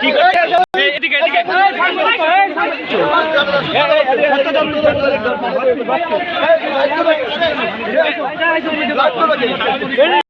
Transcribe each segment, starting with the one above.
ঠিক আছে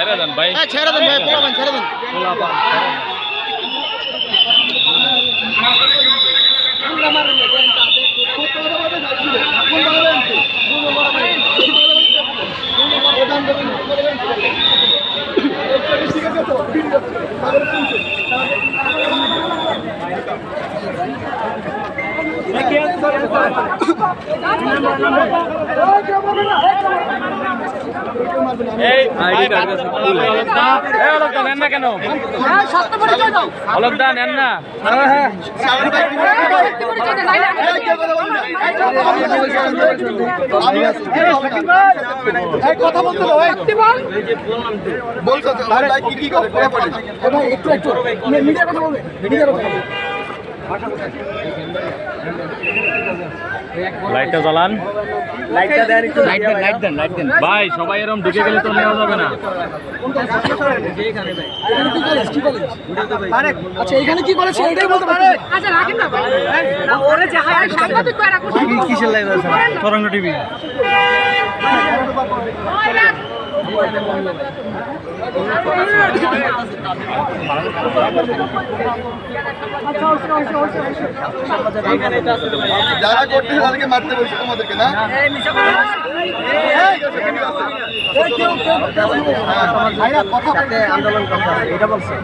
ছেড়ে দেন ভাই। ছেড়ে দেন ভাই পোলাবেন ছেড়ে দেন। অলকদা এই অলকদা নেন না কেন? হ্যাঁ, অলকদা নেন না। কথা বলতে বলছো ভাই কি কি করে? পড়ে পড়ে একটু একটু। মিডিয়া কথা বলবে মিডিয়া কথা বলবে। লাইটটা জ্বালান। লাইটটা দেন একটু লাইট দেন লাইট দেন লাইট দেন। ভাই সবাই এরকম ঢুকে গেলে তো নেওয়া যাবে না। আচ্ছা এখানে কি কলেজ এটাই বলতে পারে আচ্ছা রাখেন না ভাই। ওরে যাহাই সাংবাদিক কয় রাখো কিসের লাইভ আছে? তরঙ্গ টিভি যারা করতে তাদেরকে মারতে বলছে তোমাদেরকে না? আন্দোলন করতে এটা বলছে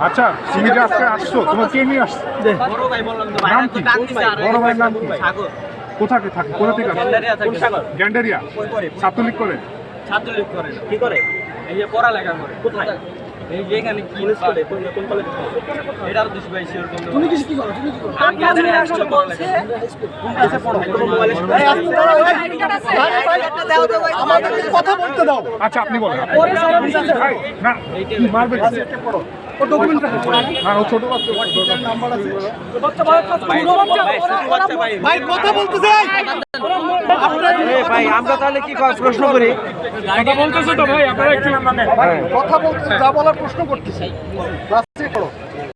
আচ্ছা আসছো? তোমার কে নিয়ে আসছো? নাম কি? বড় ভাইয়ের নাম কি? কোথায় থাকে? ছাত্রলীগ করে। ছাত্রলীগ করে। কি করে? এই যে পড়ালেখা করে। কোথায়? এই কি করে কোন কোন কলেজে এটার দুশ ভাই শিওর কোন তুমি কিছু কি করো? তুমি কি করো? আমি এখানে আসলে বলছে কোন ক্লাসে পড়ো? কোন মোবাইলে আমাদের কথা বলতে দাও। আচ্ছা আপনি বলেন। ভাই, না মারবে? ও ডকুমেন্ট না ও ছোট বাচ্চা। ভাই কথা বলতে চাই ভাই আমরা তাহলে কি প্রশ্ন করি? কথা বলতেছো তো ভাই আপনারা একটু মানে কথা বলতে যা বলার প্রশ্ন করতেছি।